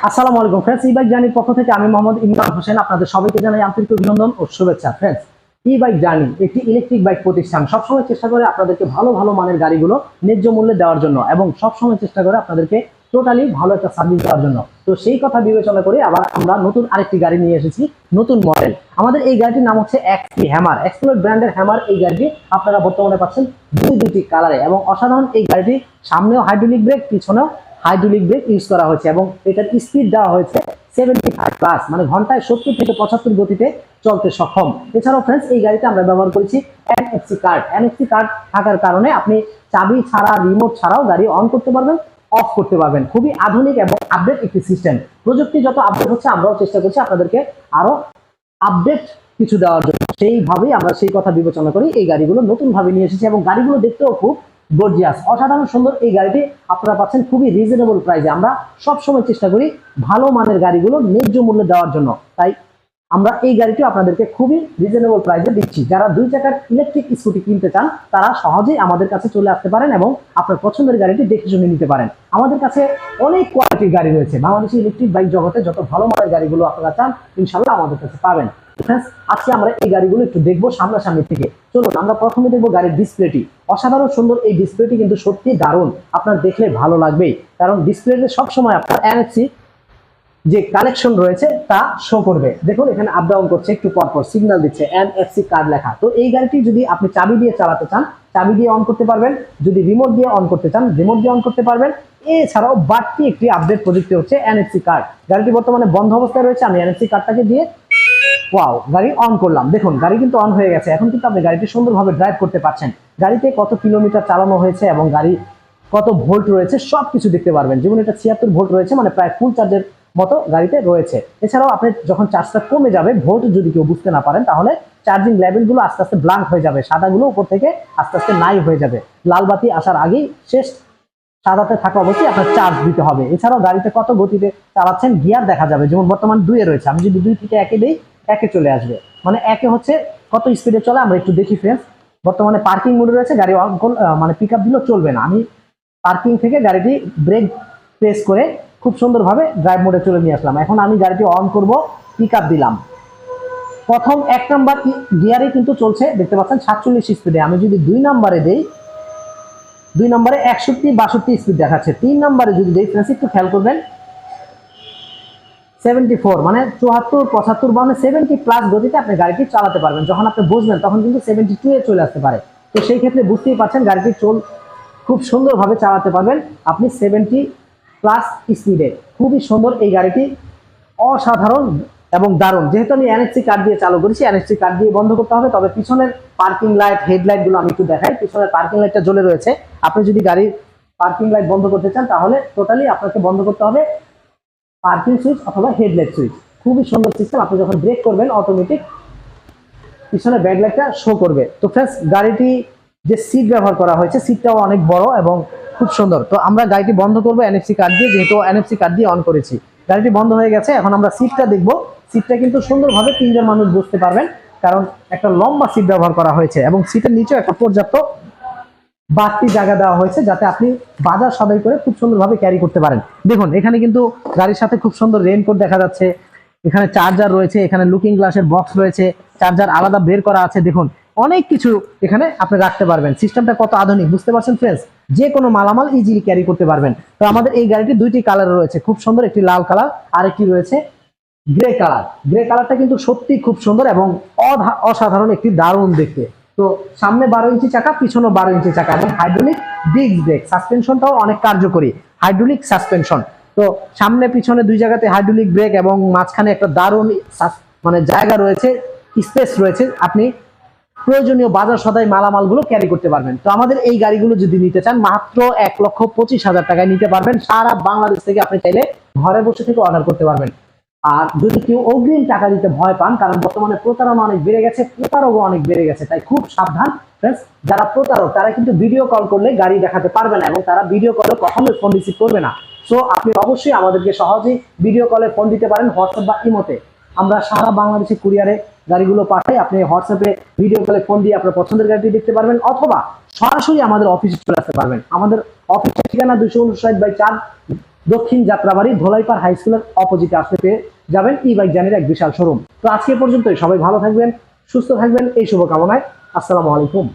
আসসালামু আলাইকুম ফ্রেন্ডস ই বাইক জার্নির পক্ষ থেকে আমি মোহাম্মদ ইমরান হোসেন। আপনাদের সবাইকে জানাই আন্তরিক অভিনন্দন ও শুভেচ্ছা। ফ্রেন্ডস ই বাইক জার্নি একটি ইলেকট্রিক বাইক প্রতিষ্ঠান। সবসময় চেষ্টা করে আপনাদেরকে ভালো ভালো মানের গাড়িগুলো ন্যায্য মূল্যে দেওয়ার জন্য এবং সবসময় চেষ্টা করে আপনাদেরকে টোটালি ভালো একটা সার্ভিস দেওয়ার জন্য। তো সেই কথা বিবেচনা করে আবার আমরা নতুন আরেকটি গাড়ি নিয়ে এসেছি, নতুন মডেল আমাদের এই গাড়িটির নাম হচ্ছে এক্সপি হ্যামার এক্সপ্লোর ব্র্যান্ডের হ্যামার এই গাড়িটি আপনারা বর্তমানে পাচ্ছেন দুই দুটি কালারে এবং অসাধারণ এই গাড়িটি সামনেও হাইড্রোলিক ব্রেক পিছনেও হাইড্রোলিক ব্রেক ইউজ করা হয়েছে এবং এটার স্পিড দেওয়া হয়েছে সেভেন্টি ফাইভ প্লাস মানে ঘন্টায় সত্তর থেকে পঁচাত্তর গতিতে চলতে সক্ষম। এছাড়াও ফ্রেন্ডস এই গাড়িতে আমরা ব্যবহার করেছি এনএফসি কার্ড এনএফসি কার্ড থাকার কারণে আপনি চাবি ছাড়া রিমোট ছাড়াও গাড়ি অন করতে পারবেন অফ করতে পারবেন। খুবই আধুনিক এবং আপডেট একটি সিস্টেম প্রযুক্তি যত আপডেট হচ্ছে, আমরাও চেষ্টা করছি আপনাদেরকে আরও আপডেট কিছু দেওয়ার জন্য। সেইভাবেই আমরা সেই কথা বিবেচনা করি এই গাড়িগুলো নতুন ভাবে নিয়ে এসেছি এবং গাড়িগুলো দেখতেও খুব গর্জিয়াস, অসাধারণ সুন্দর এই গাড়িটি আপনারা পাচ্ছেন খুবই রিজনেবল প্রাইসে আমরা সব সময় চেষ্টা করি ভালো মানের গাড়িগুলো ন্যায্য মূল্যে দেওয়ার জন্য। তাই আমরা এই গাড়িটি আপনাদেরকে খুবই রিজনেবল প্রাইসে দিচ্ছি। যারা দুই চাকার ইলেকট্রিক স্কুটি কিনতে চান, তারা সহজেই আমাদের কাছে চলে আসতে পারেন এবং আপনার পছন্দের গাড়িটি দেখে শুনে নিতে পারেন। আমাদের কাছে অনেক কোয়ালিটির গাড়ি রয়েছে। বাংলাদেশের ইলেকট্রিক বাইক জগতে যত ভালো মানের গাড়িগুলো আপনারা চান ইনশাল্লাহ আমাদের কাছে পাবেন। Friends, আজকে আমরা এই গাড়িগুলো একটু দেখব সামনাসামনি থেকে। চলুন আমরা প্রথমে দেখব গাড়ির ডিসপ্লেটি অসাধারণ সুন্দর এই ডিসপ্লেটি কিন্তু সত্যি দারুণ। আপনার দেখলে ভালো লাগবেই। কারণ ডিসপ্লেতে সবসময় আপনার এনএফসি যে কানেকশন রয়েছে তা শো করবে। দেখুন এখানে আপ ডাউন করছে একটু পরপর সিগন্যাল দিচ্ছে এনএফসি কার্ড লেখা। তো এই গাড়িটি যদি আপনি চাবি দিয়ে চালাতে চান চাবি দিয়ে অন করতে পারবেন। যদি রিমোট দিয়ে অন করতে চান রিমোট দিয়ে অন করতে পারবেন। এছাড়াও বাড়তি একটি আপডেট প্রযুক্তি হচ্ছে এনএফসি কার্ড গাড়িটি বর্তমানে বন্ধ অবস্থায় রয়েছে। আমি এনএফসি কার্ডটাকে দিয়ে ওয়াও গাড়ি অন করলাম। দেখুন, গাড়ি কিন্তু অন হয়ে গেছে। এখন কিন্তু আপনি গাড়িটি সুন্দরভাবে ড্রাইভ করতে পারছেন। গাড়িতে কত কিলোমিটার চালানো হয়েছে এবং গাড়ি কত ভোল্ট রয়েছে সব কিছু দেখতে পারবেন। যেমন এটা ছিয়াত্তর ভোল্ট রয়েছে মানে প্রায় ফুল চার্জের মতো গাড়িতে রয়েছে। এছাড়াও আপনি যখন চার্জটা কমে যাবে ভোল্ট যদি কেউ বুঝতে না পারেন, তাহলে চার্জিং লেভেলগুলো আস্তে আস্তে ব্লাঙ্ক হয়ে যাবে। সাদাগুলো উপর থেকে আস্তে আস্তে নাই হয়ে যাবে। লাল বাতি আসার আগেই শেষ সাদাতে থাকা অবশ্যই আপনার চার্জ দিতে হবে। এছাড়াও গাড়িতে কত গতিতে চালাচ্ছেন গিয়ার দেখা যাবে। যেমন বর্তমান দুইয়ে রয়েছে। আমি যদি দুই থেকে একে দিই একে চলে আসবে। মানে একে হচ্ছে কত স্পিডে চলে, আমরা একটু দেখি ফ্রেন্ডস বর্তমানে পার্কিং মোডে রয়েছে, গাড়ি মানে পিক আপ দিলেও চলবে না। আমি পার্কিং থেকে গাড়িটি ব্রেক প্রেস করে খুব সুন্দরভাবে ড্রাইভ মোডে চলে নিয়ে আসলাম। এখন আমি গাড়িটি অন করব পিক আপ দিলাম। প্রথম এক নাম্বার গিয়ারে কিন্তু চলছে, দেখতে পাচ্ছেন, সাতচল্লিশ স্পিডে আমি যদি দুই নাম্বারে দেই, দুই নম্বরে একষট্টি, বাষট্টি স্পিড দেখাচ্ছে। তিন নম্বরে যদি দেই ফ্রেন্ডস একটু খেয়াল করবেন সেভেন্টি ফোর মানে চুয়াত্তর, পঁচাত্তর মানে সেভেন্টি প্লাস গতিতে আপনি গাড়িটি চালাতে পারবেন। যখন আপনি বুঝবেন, তখন কিন্তু সেভেন্টি টু এ চলে আসতে পারে। তো সেই ক্ষেত্রে বুঝতেই পারছেন, গাড়িটি চল খুব সুন্দরভাবে চালাতে পারবেন। আপনি সেভেন্টি প্লাস স্পিডে খুবই সুন্দর এই গাড়িটি। অসাধারণ এবং দারুণ। যেহেতু আমি এনএসসি কার্ড দিয়ে চালু করেছি এনএসসি কার্ড দিয়ে বন্ধ করতে হবে, তবে পিছনের পার্কিং লাইট হেডলাইটগুলো আমি একটু দেখাই। পিছনের পার্কিং লাইটটা জ্বলে রয়েছে। আপনি যদি গাড়ির পার্কিং লাইট বন্ধ করতে চান, তাহলে টোটালি আপনাকে বন্ধ করতে হবে। পার্কিং সুইচ অথবা হেডলাইট সুইচ। খুবই সুন্দর সিস্টেম আপনি যখন ব্রেক করবেন অটোমেটিক পিছনে ব্যাকলাইটটা শো করবে। তো ফ্রেন্ডস গাড়িটি যে সিট ব্যবহার করা হয়েছে সিটটাও অনেক বড় এবং খুব সুন্দর। তো আমরা গাড়িটি বন্ধ করব এনএফসি কার্ড দিয়ে, যেহেতু এনএফসি কার্ড দিয়ে অন করেছি। গাড়িটি বন্ধ হয়ে গেছে, এখন আমরা সিটটা দেখব। সিটটা কিন্তু সুন্দরভাবে তিনজন মানুষ বসতে পারবেন, কারণ একটা লম্বা সিট ব্যবহার করা হয়েছে এবং সিটের নিচেও একটা পর্যাপ্ত বাড়তি জায়গা দেওয়া হয়েছে যাতে আপনি বাজার সদাই করে খুব সুন্দরভাবে ক্যারি করতে পারেন। দেখুন, এখানে কিন্তু গাড়ির সাথে খুব সুন্দর রেইনকোট দেখা যাচ্ছে। এখানে চার্জার রয়েছে, এখানে লুকিং গ্লাসের বক্স রয়েছে চার্জার আলাদা বের করা আছে। দেখুন, অনেক কিছু এখানে আপনি রাখতে পারবেন। সিস্টেমটা কত আধুনিক, বুঝতে পারছেন ফ্রেন্ডস যে কোনো মালামাল ইজিলি ক্যারি করতে পারবেন। তো আমাদের এই গাড়িটি দুইটি কালার রয়েছে, খুব সুন্দর একটি লাল কালার আর একটি রয়েছে গ্রে কালার গ্রে কালারটা কিন্তু সত্যি খুব সুন্দর এবং অসাধারণ একটি দারুণ দেখতে। তো সামনে বারো ইঞ্চি চাকা, পিছনে বারো ইঞ্চি চাকা এবং হাইড্রোলিক ডিস্ক ব্রেক সাসপেনশনটাও অনেক কার্যকরী হাইড্রোলিক সাসপেনশন তো সামনে, পিছনে দুই জায়গাতে হাইড্রোলিক ব্রেক এবং মাঝখানে একটা দারুণ মানে জায়গা রয়েছে স্পেস রয়েছে, আপনি প্রয়োজনীয় বাজার সদাই মালামালগুলো ক্যারি করতে পারবেন। তো আমাদের এই গাড়িগুলো যদি নিতে চান, মাত্র এক লক্ষ পঁচিশ হাজার টাকায় নিতে পারবেন, সারা বাংলাদেশ থেকে আপনি চাইলে ঘরে বসে থেকে অর্ডার করতে পারবেন। আর যদি কেউ অগ্রিম টাকা দিতে ভয় পান, কারণ বর্তমানে প্রতারণা অনেক বেড়ে গেছে, প্রতারকও অনেক বেড়ে গেছে, তাই খুব সাবধান। যারা প্রতারক, তারা কিন্তু ভিডিও কল করলে গাড়ি দেখাতে পারবে না, এবং তারা ভিডিও কলে কখনোই ফোন রিসিভ করবে না। সো আপনি অবশ্যই আমাদেরকে সহজেই ভিডিও কলে ফোন দিতে পারেন হোয়াটসঅ্যাপ বা ইমোতে আমরা সারা বাংলাদেশে কুরিয়ারে গাড়িগুলো পাঠাই, আপনি হোয়াটসঅ্যাপে ভিডিও কলে ফোন দিয়ে আপনার পছন্দের গাড়িটি দেখতে পারবেন, অথবা সরাসরি আমাদের অফিসে চলে আসতে পারবেন। আমাদের অফিসের ঠিকানা দুশো উনষাট বাই চার দক্ষিণ যাত্রাবাড়ি ধোলাইপাড় হাই স্কুলের অপোজিটে আসতে পেয়ে যাবেন ই বাইক জানির এক বিশাল শোরুম তো আজকে পর্যন্তই। সবাই ভালো থাকবেন, সুস্থ থাকবেন, এই শুভকামনায়। আসসালামু আলাইকুম।